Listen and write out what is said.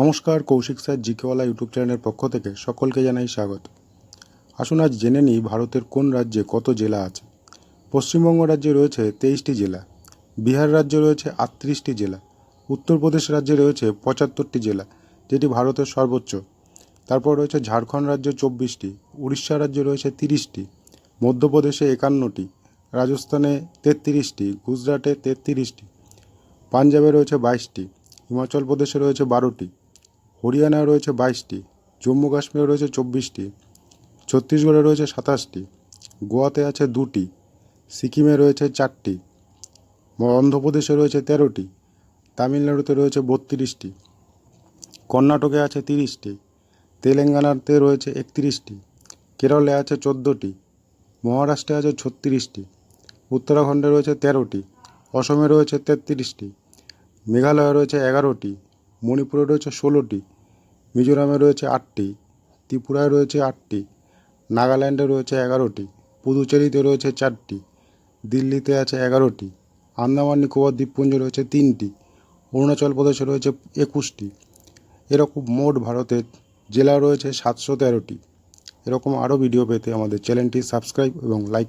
নমস্কার, Kaushik sir, জিকেওয়ালা YouTube চ্যানেলের পক্ষ থেকে সকলকে জানাই স্বাগত। আসুন আজ জেনে নিই ভারতের কোন রাজ্যে কত জেলা আছে। পশ্চিমবঙ্গ রাজ্যে রয়েছে তেইশটি জেলা, বিহার রাজ্যে রয়েছে আটত্রিশটি জেলা, উত্তরপ্রদেশ রাজ্যে রয়েছে পঁচাত্তরটি জেলা, যেটি ভারতের সর্বোচ্চ। তারপর রয়েছে ঝাড়খণ্ড রাজ্যে চব্বিশটি, উড়িষ্যা রাজ্যে রয়েছে তিরিশটি, মধ্যপ্রদেশে একান্নটি, রাজস্থানে তেত্রিশটি, গুজরাটে তেত্রিশটি, পাঞ্জাবে রয়েছে বাইশটি, হিমাচল প্রদেশে রয়েছে বারোটি। হরিয়ানায় রয়েছে বাইশটি, জম্মু কাশ্মীরে রয়েছে চব্বিশটি, ছত্তিশগড়ে রয়েছে সাতাশটি, গোয়াতে আছে দুটি, সিকিমে রয়েছে চারটি অন্ধ্রপ্রদেশে রয়েছে তেরোটি, তামিলনাড়ুতে রয়েছে বত্রিশটি, কর্ণাটকে আছে তিরিশটি, তেলেঙ্গানাতে রয়েছে একত্রিশটি, কেরলে আছে চোদ্দোটি, মহারাষ্ট্রে আছে ছত্রিশটি, উত্তরাখণ্ডে রয়েছে তেরোটি, অসমে রয়েছে তেত্রিশটি, মেঘালয়ে রয়েছে এগারোটি, মণিপুরে রয়েছে ষোলোটি মিজোরামে রয়েছে আটটি, ত্রিপুরায় রয়েছে আটটি, নাগাল্যান্ডে রয়েছে এগারোটি, পুদুচেরিতে রয়েছে চারটি, দিল্লিতে আছে এগারোটি, আন্দামান, নিকোবর দ্বীপপুঞ্জে রয়েছে তিনটি, অরুণাচল প্রদেশে রয়েছে একুশটি। এরকম মোট ভারতের জেলা রয়েছে সাতশো তেরোটি। এরকম আরও ভিডিও পেতে আমাদের চ্যানেলটি সাবস্ক্রাইব এবং লাইক